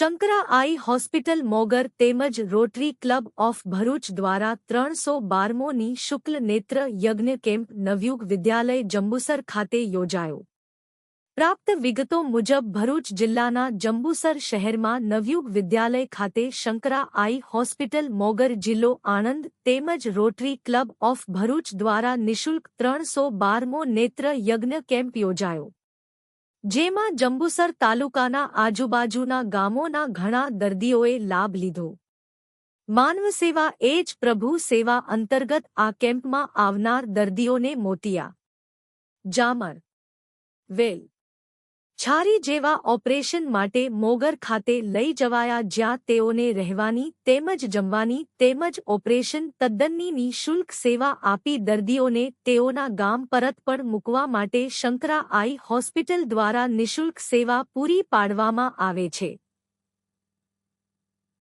શંકરા આઈ hospital મોગર તેમજ rotary club of Bharuch દ્વારા ત્રણસો બારમોની શુક્લ નેત્ર યજ્ઞ કેમ્પ નવયુગ વિદ્યાલય જંબુસર ખાતે યોજાયો. પ્રાપ્ત વિગતો મુજબ ભરૂચ જિલ્લાના જંબુસર શહેરમાં નવયુગ વિદ્યાલય ખાતે શંકરા આઈ હોસ્પિટલ મોગર જિલ્લો આણંદ તેમજ રોટરી ક્લબ ઓફ ભરૂચ દ્વારા નિઃશુલ્ક ત્રણસો બારમો નેત્ર યજ્ઞ કેમ્પ યોજાયો. જેમાં જંબુસર તાલુકાના આજુબાજુના ગામોના ઘણા દર્દીઓએ લાભ લીધો. માનવ સેવા એ જ પ્રભુ સેવા અંતર્ગત આ કેમ્પમાં આવનાર દર્દીઓને મોતિયા. જામર. વેલ. છારી જેવા ઓપરેશન માટે મોગર ખાતે લઈ જવાયા જ્યાં તેઓને રહેવાની, તેમજ જમવાની, તેમજ ઓપરેશન તદ્દનની નિઃશુલ્ક સેવા આપી દર્દીઓને તેઓના ગામ પરત પણ મૂકવા માટે શંકરા આઈ હોસ્પિટલ દ્વારા નિઃશુલ્ક સેવા પૂરી પાડવામાં આવે છે.